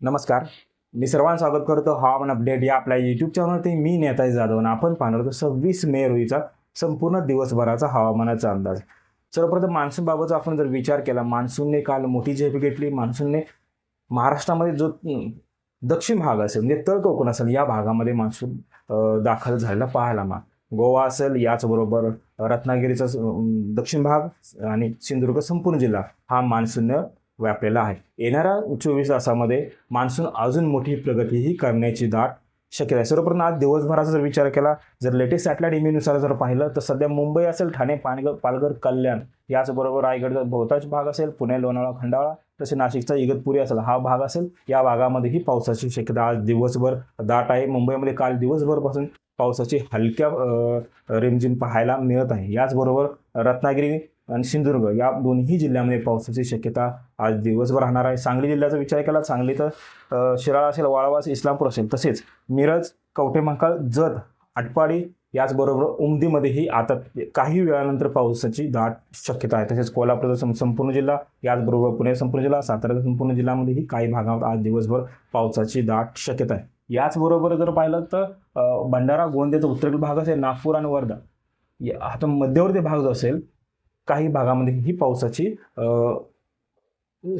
नमस्कार. मी सर्वांना स्वागत करतो. हवामान अपडेट या आपल्या यूट्यूब चॅनलवरती मी नेताजी जाधव आणि आपण पाहणार होतो सव्वीस मे रोजीचा संपूर्ण दिवसभराचा हवामानाचा अंदाज. सर्वप्रथम मान्सूनबाबतचा आपण जर विचार केला मान्सूनने काल मोठी झेप घेतली. मान्सूनने महाराष्ट्रामध्ये जो दक्षिण भाग असेल म्हणजे तळ कोकण असेल या भागामध्ये मान्सून दाखल झालेला पाहायला मा गोवा असेल याचबरोबर रत्नागिरीचा दक्षिण भाग आणि सिंधुदुर्ग संपूर्ण जिल्हा हा मान्सूननं व्यापलेला आहे. येणाऱ्या चोवीस तासामध्ये मान्सून अजून मोठी प्रगतीही करण्याची दाट शक्यता आहे. सर्वप्रथम आज दिवसभराचा जर विचार केला जर लेटेस्ट सॅटेलाईट इमेनुसार जर पाहिलं तर सध्या मुंबई असेल ठाणे पाणघर पालघर कल्याण याचबरोबर रायगडचा बहुतांश भाग असेल पुणे लोणावळा खंडाळा तसे नाशिकचा इगतपुरी असेल हा भाग असेल या भागामध्येही पावसाची शक्यता आज दिवसभर दाट आहे. मुंबईमध्ये काल दिवसभरपासून पावसाची हलक्या रिमझिम पाहायला मिळत आहे. याचबरोबर रत्नागिरी आणि सिंधुदुर्ग या दोन्ही जिल्ह्यामध्ये पावसाची शक्यता आज दिवसभर राहणार आहे. सांगली जिल्ह्याचा विचार केला सांगली तर शिराळा असेल वाळवा असेल इस्लामपूर असेल तसेच मिरज कवठेमहाकाळ जत आटपाडी याचबरोबर उमदीमध्येही आता काही वेळानंतर पावसाची दाट शक्यता आहे. तसेच कोल्हापूरचा सं- संपूर्ण जिल्हा याचबरोबर पुणे संपूर्ण जिल्हा सातारा संपूर्ण जिल्ह्यामध्येही काही भागात आज दिवसभर पावसाची दाट शक्यता आहे. याचबरोबर जर पाहिलं तर भंडारा गोंदियाचा उत्तरेकडील भाग असेल नागपूर आणि वर्धा. या- आता मध्यवर्ती भाग जो असेल काही भागामध्ये ही पावसाची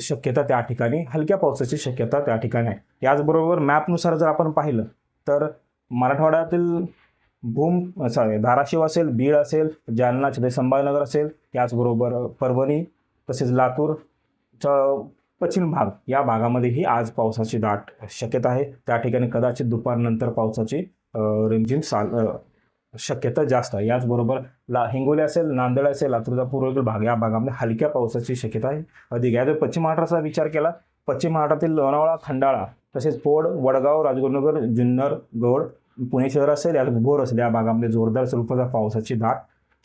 शक्यता त्या ठिकाणी हलक्या पावसाची शक्यता त्या ठिकाणी आहे. याचबरोबर मॅपनुसार जर आपण पाहिलं तर मराठवाड्यातील भूम सॉरी धाराशिव असेल बीड असेल जालना छदे संभाजीनगर असेल याचबरोबर परभणी तसेच लातूर च- पश्चिम भाग या भागामध्येही आज पावसाची दाट शक्यता आहे. त्या ठिकाणी कदाचित दुपारनंतर पावसाची रिमझिम चाल शक्यता जास्त आहे. याचबरोबर ला हिंगोली असेल नांदेड असेल लातूरचा पूर्वेकडील भाग या भागामध्ये हलक्या पावसाची शक्यता आहे. अधिक आहे. तर पश्चिम महाराष्ट्राचा विचार केला पश्चिम महाराष्ट्रातील लोणावळा खंडाळा तसेच पोड वडगाव राजगुरुनगर जुन्नर गौड पुणे शहर असेल याला भोर असेल. या भागामध्ये जोरदार स्वरूपाचा पावसाची दाट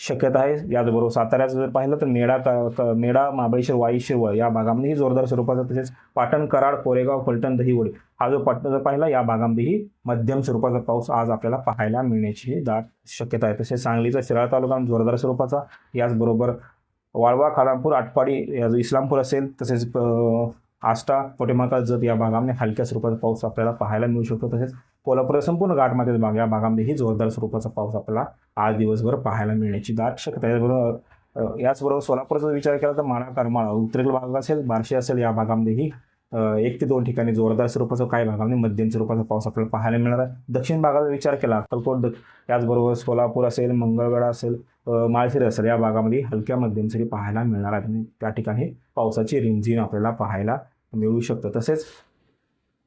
शक्यता आहे. याचबरोबर साताऱ्याचं जर पाहिलं तर मेढा क- मेढा महाबळेश्वर वाई शिरवळ या भागामध्येही जोरदार स्वरूपाचा तसेच पाटण कराड कोरेगाव फलटण दहिवडी हा जो पट्टा जर पाहिला या भागामध्येही मध्यम स्वरूपाचा पाऊस आज आपल्याला पाहायला मिळण्याची दाट शक्यता आहे. तसेच सांगलीचा शिराळा तालुका जोरदार स्वरूपाचा याचबरोबर वाळवा खालामपूर आटपाडी या जो इस्लामपूर असेल तसेच आष्टा पोटेमाकाळ जत या भागामध्ये हलक्या स्वरूपाचा पाऊस आपल्याला पाहायला मिळू शकतो. तसेच कोल्हापूर संपूर्ण घाटमाथ्याचा भाग या भागामध्येही जोरदार स्वरूपाचा पाऊस आपल्याला आज दिवसभर पाहायला मिळण्याची दाट शक्यता त्याचबरोबर याचबरोबर याचबरोबर सोलापूरचा विचार केला तर माना करमाळा उत्तरेकडील भाग असेल बार्शी असेल या भागामध्येही एक ते दोन ठिकाणी जोरदार स्वरूपाचा काही भागामध्ये मध्यम स्वरूपाचा पाऊस आपल्याला पाहायला मिळणार आहे. दक्षिण भागाचा विचार केला अक्कलकोट द- याचबरोबर सोलापूर असेल मंगळगड असेल माळशिर असेल या भागामध्ये हलक्या मध्यम सरी पाहायला मिळणार आहे आणि त्या ठिकाणी पावसाची रिमझिम आपल्याला पाहायला मिळू शकतं. तसेच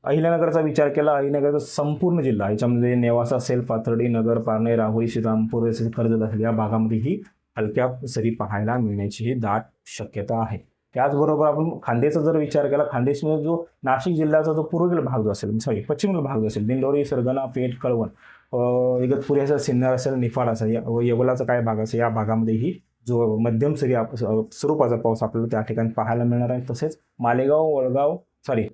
अहिल्यानगरचा विचार केला अहिल्यानगरचा संपूर्ण जिल्हा याच्यामध्ये नेवासा असेल पाथर्डी नगर पारणे राहुरी श्रीरामपूर असेल कर्जत असेल या भागामध्येही हलक्या सरी पाहायला मिळण्याची ही दाट शक्यता आहे. त्याचबरोबर आपण खांदेचा जर विचार केला खान्देशमध्ये जो नाशिक जिल्ह्याचा जो पूर्वेकडील भाग जो असेल सॉरी पश्चिमेकडील भाग जो असेल दिंडोरी सरगना पेठ कळवण इगतपुरी असेल सिन्नर असेल निफाड असेल या येवलाचा काय भाग असेल या भागामध्येही जो मध्यम सरी आप- स्वरूपाचा पाऊस आपल्याला त्या ठिकाणी पाहायला मिळणार आहे. तसेच मालेगाव वळगाव सॉरी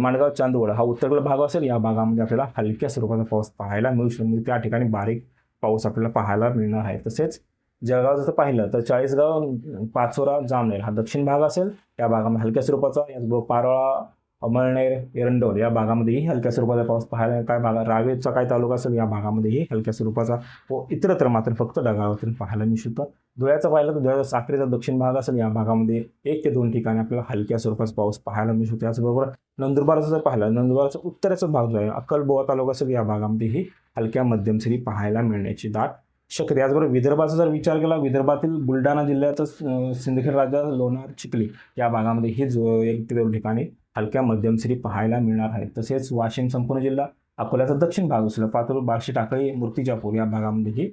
माणगाव चांदवड हा उत्तरेकडील भाग असेल या भागामध्ये आपल्याला हलक्या स्वरूपाचा पाऊस पाहायला मिळू शकतो म्हणजे त्या ठिकाणी बारीक पाऊस आपल्याला पाहायला मिळणार आहे. तसेच जळगाव जसं पाहिलं तर चाळीसगाव पाचोरा जामनेर हा दक्षिण भाग असेल. या भागामध्ये हलक्या स्वरूपाचा याचबरोबर पारोळा अमळनेर एरंडोल या भागामध्येही हलक्या स्वरूपाचा पाऊस पाहायला काय भागा रावेचा काय तालुका असेल या भागामध्येही हलक्या स्वरूपाचा व इतरत्र मात्र फक्त ढगाळावरून पाहायला मिळू शकतं धुळ्याचं पाहिलं तर धुळ्याचा साखरेचा दक्षिण भाग असेल या भागामध्ये एक ते दोन ठिकाणी आपल्याला हलक्या स्वरूपाचा पाऊस पाहायला मिळू शकतो. याचबरोबर नंदुरबारचं जर पाहिलं नंदुरबारचा उत्तरेचा भाग जो आहे अक्कलबोवा तालुका असेल या भागामध्येही हलक्या मध्यम सरी पाहायला मिळण्याची दाट शक्य याचबरोबर विदर्भाचा जर विचार केला विदर्भातील बुलढाणा जिल्ह्यातच सिंदखेड राजा लोणार चिखली या भागामध्ये ही जो एक दोन ठिकाणी हलक्या मध्यम सरी पाहायला मिळणार आहे तसेच वाशिम संपूर्ण जिल्हा अकोल्याचा दक्षिण भाग असेल पातूर बार्शी टाकळी मूर्तिजापूर या भागामध्येही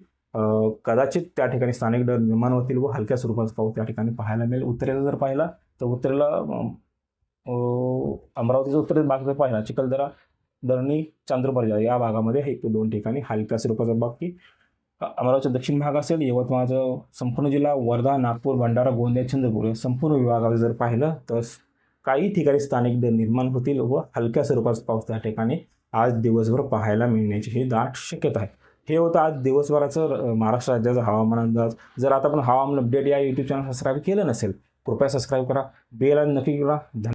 कदाचित त्या ठिकाणी स्थानिक दर निर्माण होतील व हलक्या स्वरूपाचा पाऊस त्या ठिकाणी पाहायला मिळेल. उत्तरेला जर पाहिला तर उत्तरेला अमरावतीचा उत्तरेचा भाग जर पाहिला चिखलदरा दरणी चांद्रपर्जा या भागामध्ये एक दोन ठिकाणी हलक्या स्वरूपाचा बाकी अमरावतीच्या दक्षिण भाग असेल यवतमाळचं संपूर्ण जिल्हा वर्धा नागपूर भंडारा गोंदिया चंद्रपूर या संपूर्ण विभागात जर पाहिलं तर काही ठिकाणी स्थानिक दर निर्माण होतील व हलक्या स्वरूपाचा पाऊस त्या ठिकाणी आज दिवसभर पाहायला मिळण्याची ही दाट शक्यता आहे. हे होतं आज दिवसभराचं महाराष्ट्र राज्याचा हवामान अंदाज. जर आता आपण हवामान अपडेट या यूट्यूब चॅनल सबस्क्राईब केलं नसेल कृपया सबस्क्राईब करा. बेल आणि नक्की करा. धन्यवाद.